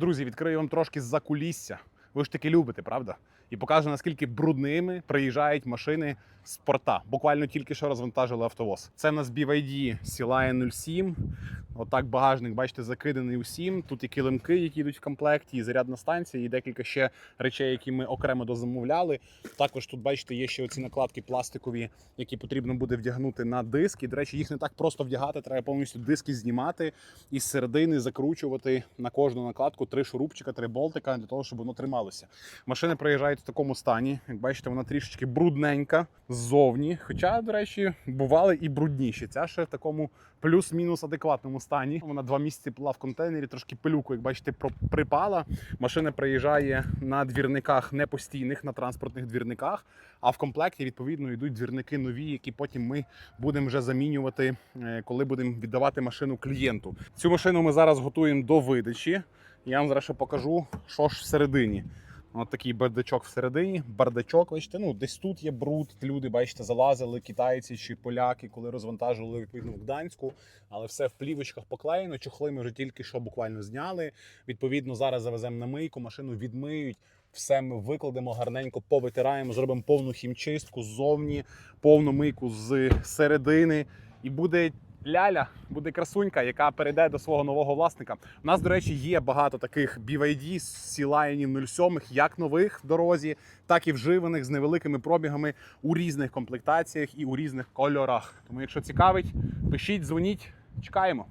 Друзі, відкрию вам трошки з-за кулісся. Ви ж таки любите, правда? І покажу, наскільки брудними приїжджають машини з порта. Буквально тільки що розвантажили автовоз. Це в нас BYD Sea 07. Отак багажник, бачите, закиданий усім. Тут і килимки, які йдуть в комплекті, і зарядна станція, і декілька ще речей, які ми окремо дозамовляли. Також тут, бачите, є ще оці накладки пластикові, які потрібно буде вдягнути на диск. І, до речі, їх не так просто вдягати, треба повністю диски знімати і з середини закручувати на кожну накладку три шурупчика, три болтика для того, щоб воно трималося. Машини приїжджають в такому стані. Як бачите, вона трішечки брудненька ззовні. Хоча, до речі, бували і брудніші. Ця ще в такому плюс-мінус адекватному стані. Вона два місяці була в контейнері, трошки пилюку, як бачите, припала. Машина приїжджає на двірниках не постійних, на транспортних двірниках. А в комплекті відповідно йдуть двірники нові, які потім ми будемо вже замінювати, е, коли будемо віддавати машину клієнту. Цю машину ми зараз готуємо до видачі. Я вам зараз ще покажу, що ж всередині. От такий бардачок всередині, бардачок, бачите, ну десь тут є бруд. Люди, бачите, залазили, китайці чи поляки, коли розвантажували відповідно в Гданську, але все в плівочках поклеєно. Чохли ми вже тільки що буквально зняли. Відповідно, зараз завеземо на мийку, машину відмиють. Все ми викладемо гарненько, повитираємо, зробимо повну хімчистку ззовні, повну мийку з середини. І буде ляля, буде красунька, яка перейде до свого нового власника. У нас, до речі, є багато таких BYD Сілайнів 07, як нових в дорозі, так і вживаних з невеликими пробігами у різних комплектаціях і у різних кольорах. Тому, якщо цікавить, пишіть, дзвоніть, чекаємо.